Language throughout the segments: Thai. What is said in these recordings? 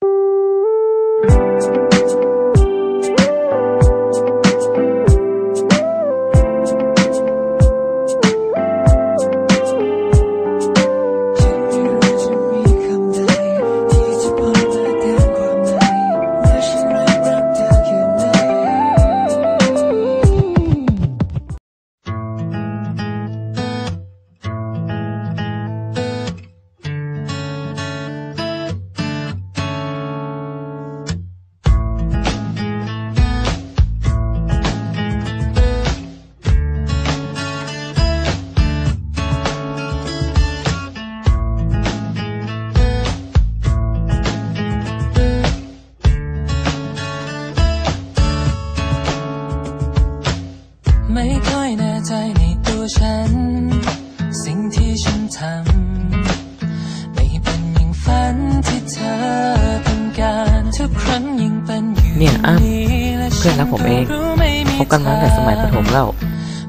ไฉันทำไม่เป็นอย่างฝันที่เธอต้องการทุกครั้งยังเป็นอยู่เนี่ยอ้ำและเพื่อนรักผมเองรู้ไม่มีคบกันมาตั้งแต่สมัยประถมแล้ว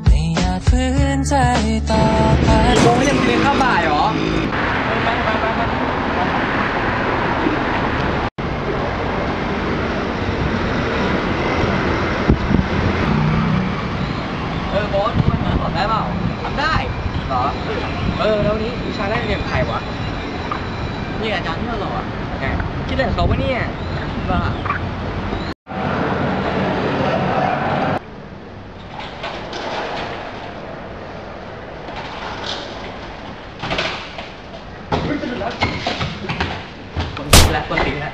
ไม่อยากฝืนใจต่อไปโอ้ยยังเรียนข้าวบ่ายเหรอเออโบอสมันมาสอนได้เปล่าทำได้เหรอ เออแล้วนี้วิชาแรกเรียนกับใครวะนี่อาจารย์ที่เราหล่ออะไงคิดเรื่องเขาปะเนี่ยบ้าคนตีแล้วคนตีแล้ว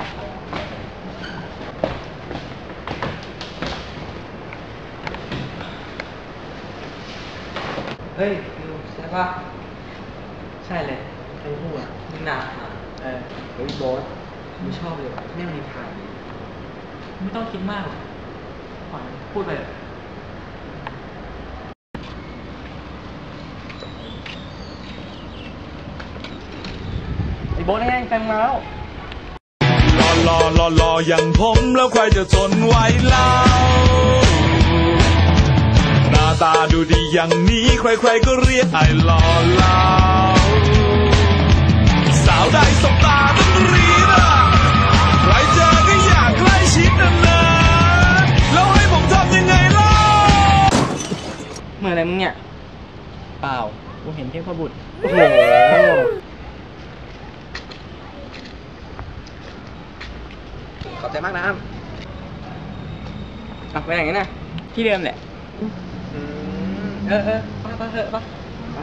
เฮ้ยดูใช่ปะใช่เลยไอ้หัวนี่นาเออ เฮ้ยโบอสไม่ชอบเลยว่ะแม่งมีทางไม่ต้องคิดมากหรอกพูดไปเลยไอ้โบอสไงแฟนมาแล้ว รอรอรอรออย่างผมแล้วใครจะทนไหวเล่าหน้าตาดูดีอย่างนี้ใครๆก็เรียกไอ้หล่อเหลาสาวได้สบตา ต้องรีบอะใครเจอก็อยากใกล้ชิดนานๆแล้วให้ผมทำยังไงล่ะเหมือนอะไรมึงเนี่ย เปล่า กูเห็นเทพบุตร โอ้โห ขอบใจมากนะอ้ำอะไปไหนกันนะที่เดิมแหละ เออเออไปไปเถอะไปไป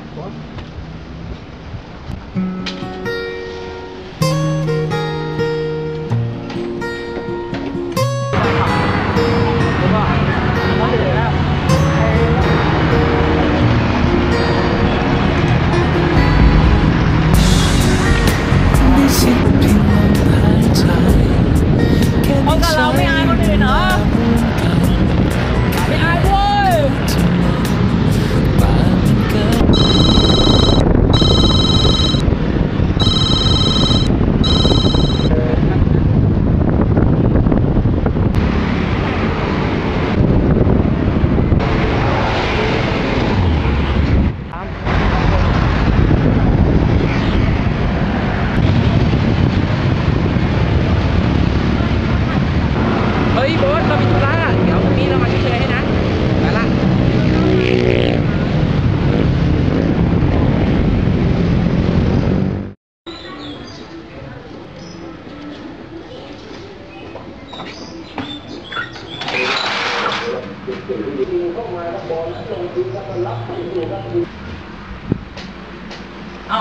เอ้า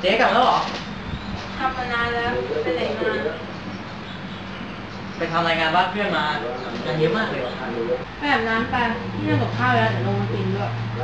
เจ๊กลับแล้วเหรอทำมานานแล้วไปไหนมาไปทำรายงานบ้านเพื่อนมางานเยอะมากเลยว่ะไปอาบน้ำไปที่นั่งกับข้าวแล้วเดี๋ยวลงมากินด้วยเ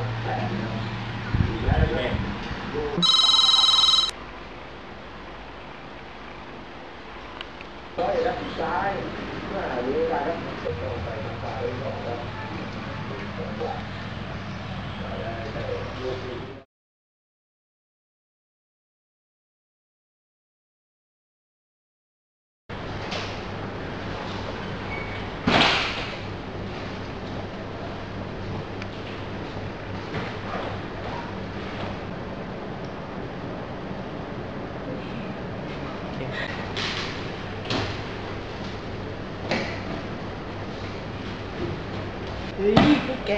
แก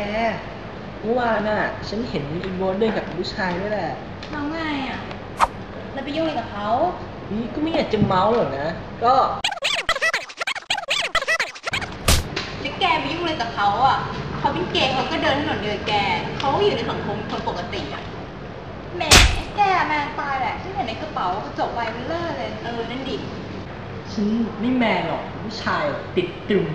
เมื่ อวานน่ะ ฉันเห็นอีโบสเดินกับผู้ชายด้วยแหละเราไงอะเราไปยุ่งอะไรกับเขานี่ก็ไม่อยากจะเมาส์หรอกนะ ก็จะแกไปยุ่งอะไรกับเขาอะเขาเป็นเกย์เขาก็เดินถนนเดียวกับแกเขาก็อยู่ในสังคมคนปกติอะแหมแกแมนตายแหละฉันเห็นในกระเป๋ากระจกใบเบลเลอร์เลยเออนั่นดิฉันไม่แมนหรอกผู้ชายติดตรึม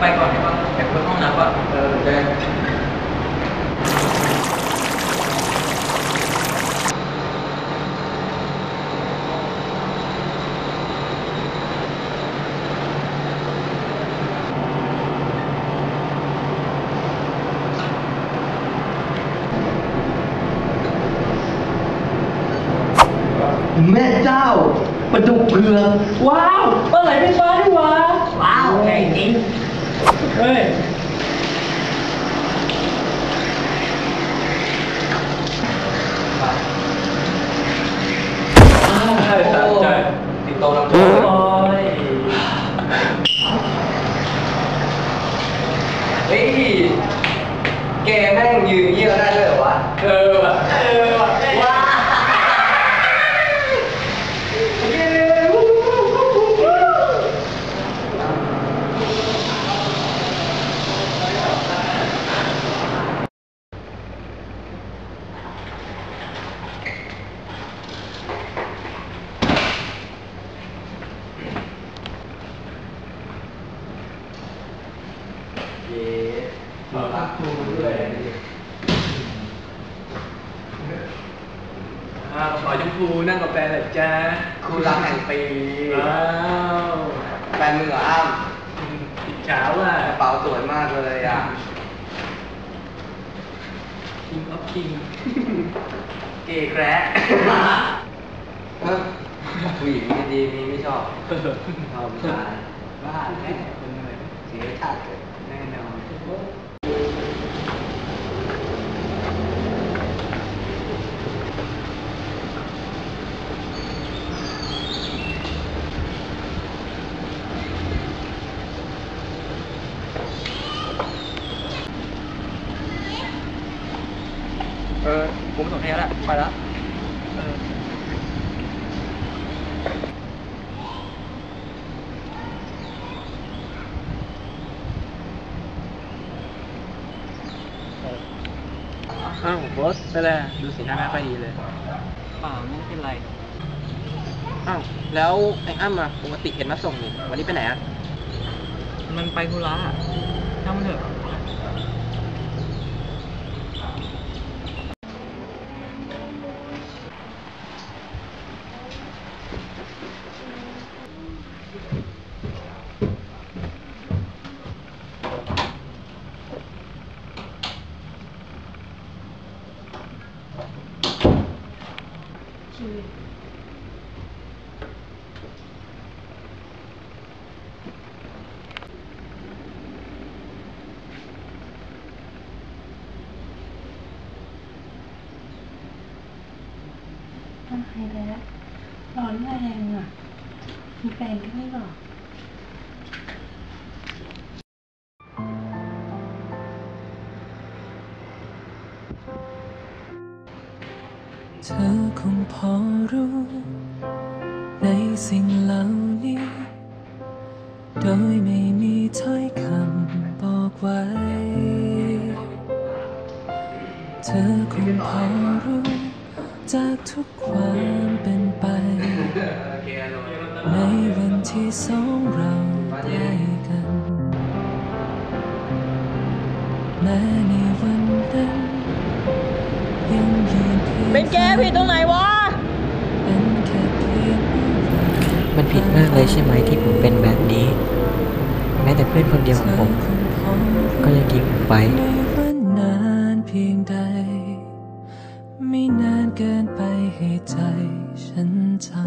ไปก่อน ได้ปะอยากไปห้องน้ำก่อนเออได้แม่เจ้าปลาดุกเผือกว้าวปลาไหลไฟฟ้าด้วยวะว้าวใหญ่จริง เฮ้ยใช่ใช่ใช่ติดโตแล้วโอ้ยเฮ้ยแกแม่งยืนเยี่ยวได้ด้วยเหรอวะ เออว่ะเออว่ะว้าเย้มารักครูด้วย อ้าวขอชมพูนั่งกับแฟนเหรอจ้า ครูรักแห่งปี ว้าว แฟนมึงเหรออ้ำ อิ จฉาว่ะกระเป๋าสวยมากเลยอะ คิงออฟคิงเก๋แคระเฮ้ยผู้หญิงดีๆมีไม่ชอบชอบผู้ชายบ้าแน่คนอะไรเสียชาติเลยแน่นอน ออผมส่งให้แล้วแหละไปแล้วเอออ้าวโบอสไปแล้วดูสีหน้าไม่ค่อยดีเลยเปล่าไม่เป็นไร อ้าวแล้วไอ้อ้ำอะปกติเห็นมาส่งนี่วันนี้ไปไหนอะมันไปธุระทำมันเถอะ ตายแล้ว ร้อนแรงอะ มีแฟนด้วยหรอกเธอคงพอรู้ ในสิ่งเหล่านี้ โดยไม่มีถ้อยคำบอกไว้ เธอคงพอรู้ จากทุกความเป็นไป ในวันที่สองเราได้กันแม้ในวันนั้นยังยืนเพียงเป็นแกผิดตรงไหนวะ เป็นแค่เพียงมันผิดมากเลยใช่ไหมที่ผมเป็นแบบนี้ แม้แต่เพื่อนคนเดียวของผม ก็ยังทิ้งผมไป เกินไปให้ใจฉันจำ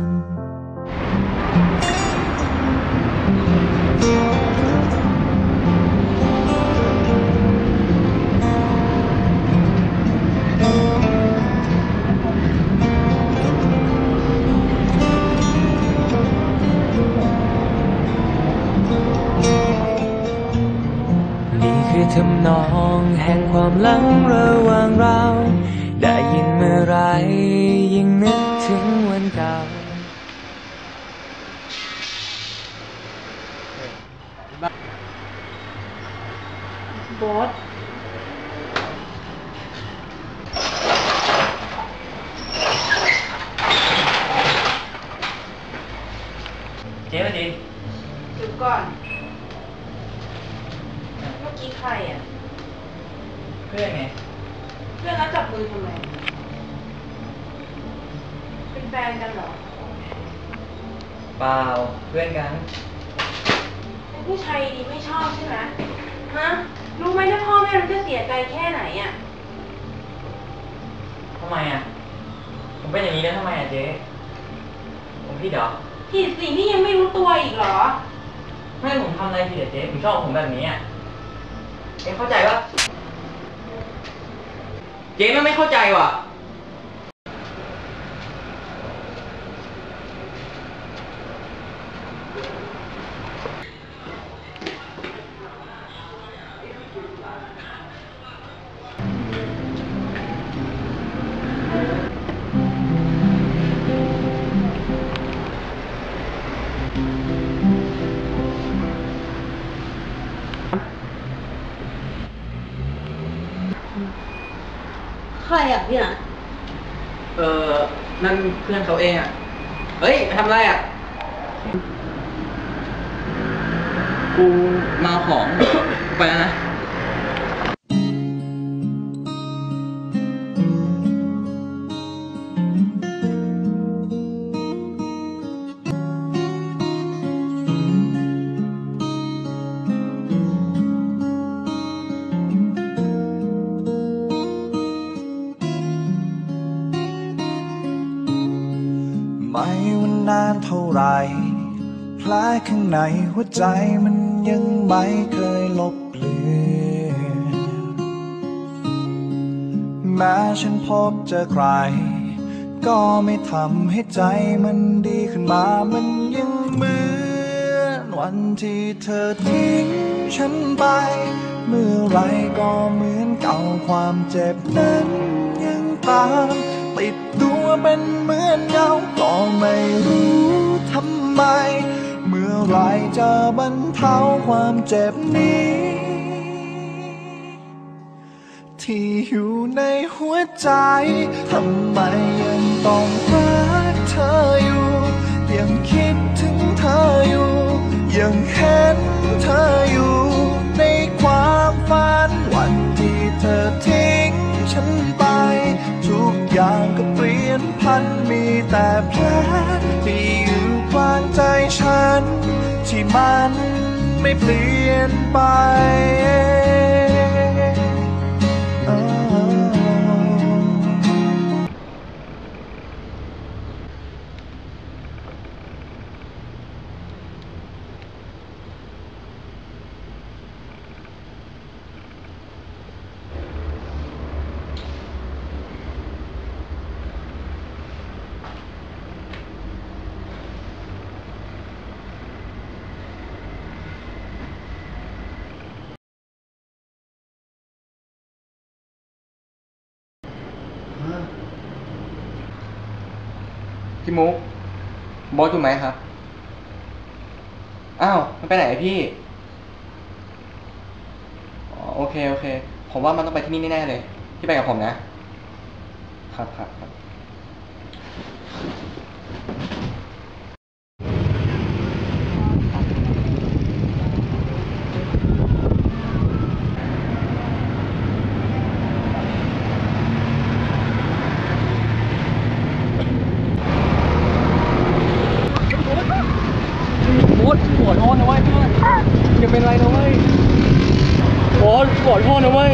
ถึงวันเก่า โบส เจ๊มาดิ เดี๋ยวก่อน เมื่อกี้ใครอะ เพื่อนไง เพื่อนแล้วจับมือทำไม เป็นแฟนกันเหรอ เปล่าเพื่อนกันเป็นผู้ชายดีไม่ชอบใช่ไหมฮะ รู้ไหมถ้าพ่อแม่รู้จะเสียใจแค่ไหนอะ ทำไมอะ ผมเป็นอย่างนี้แล้วทำไมอะเจ๊ ผมพี่เดเหรอ ผิดสิ่งที่ยังไม่รู้ตัวอีกเหรอ ไม่ผมทำอะไรผิดอะเจ๊ ผมชอบผมแบบนี้อะ เจ๊เข้าใจปะเจ๊มันไม่เข้าใจว่ะ เพื่อนเขาเองอะ เฮ้ยไปทำอะไรอะ กูมาเอาของ ไปแล้วนะ ใจมันยังไม่เคยลบเลือนแม้ฉันพบเจอใคร ก็ไม่ทำให้ใจมันดีขึ้นมา มันยังเหมือนวันที่เธอทิ้งฉันไป เมื่อไรก็เหมือนเก่าความเจ็บนั้นยังตามติดตัวเป็นเหมือนเงาก็ไม่รู้ทำไม มื่อไรจะบรรเทาความเจ็บนี้ ที่อยู่ในหัวใจ ทำไมยังต้องรักเธออยู่ ยังคิดถึงเธออยู่ ยังเห็นเธออยู่ในความฝันวันที่เธอทิ้งฉันไป ทุกอย่างก็เปลี่ยนพันมีแต่แผลที่ ใจฉัน ที่มันไม่เปลี่ยนไป พี่มุกบอสอยู่ไหมครับ อ้าว มันไปไหนพี่ อ๋อโอเค โอเค ผมว่ามันต้องไปที่นี่แน่ๆเลยพี่ไปกับผมนะ ครับครับครับ โบ๊ทขอโทษนะเว้ยเพื่อนอย่าเป็นไรนะเว้ยโบ๊ทขอโท ษนะเว้ย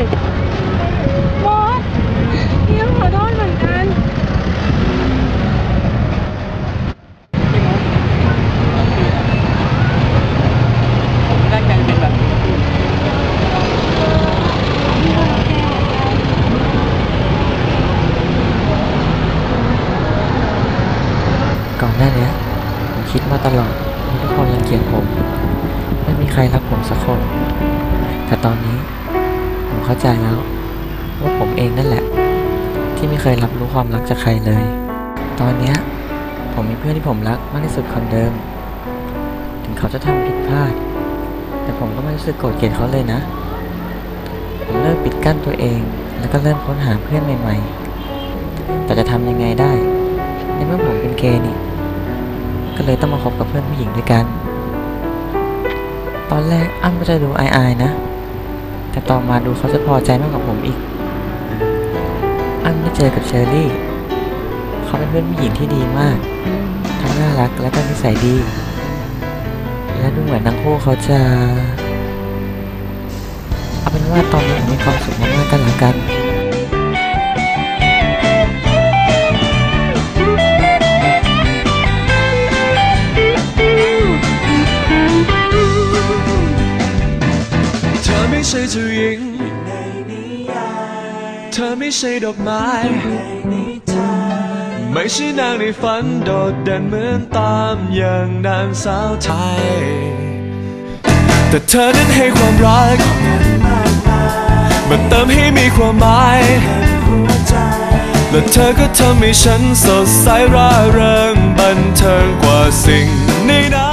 บอสพี่ก็ขอโทษเหมือนกันผมไม่ได้ใจเป็นแบบนี้ก่อนหน้าเนี้ยผมคิดมาตลอดว่าทุกคนยังเกลียดผม ไม่มีใครรักผมสักคน แต่ตอนนี้ผม เข้าใจแล้ว ว่าผมเองนั่นแหละ ที่ไม่เคยรับรู้ความรักจากใครเลย ตอนเนี้ยผมมีเพื่อนที่ผมรักมากที่สุดคนเดิม ถึงเขาจะทำผิดพลาด แต่ผมก็ไม่รู้สึกโกรธเกลียดเขาเลยนะ ผมเลิกปิดกั้นตัวเอง แล้วก็เริ่มค้นหาเพื่อนใหม่ ๆ แต่จะทำยังไงได้ในเมื่อผมเป็นเกย์นี่ ก็เลยต้องมาคบกับเพื่อนผู้หญิงด้วยกัน ตอนแรกอ้ำก็จะดูอายๆนะ แต่ต่อมาดูเขาจะพอใจมากกว่าผมอีก อันได้เจอกับเชอรี่ เขาเป็นเพื่อนผู้หญิงที่ดีมาก ทั้งน่ารักและก็นิสัยดี และดูเหมือนทั้งคู่เขาจะ เอาเป็นว่าตอนนี้ผมมีความสุขมากๆกันละกัน เจ้าหญิง เธอไม่ใช่ดอกไม้ ไม่ใช่นางในฝันโดดเด่นเหมือนตามอย่างนางสาวไทย แต่เธอนั้นให้ความรักมาเติมให้มีความหมาย และเธอก็ทำให้ฉันสดใสร่าเริงบันเทิงกว่าสิ่งในนั้น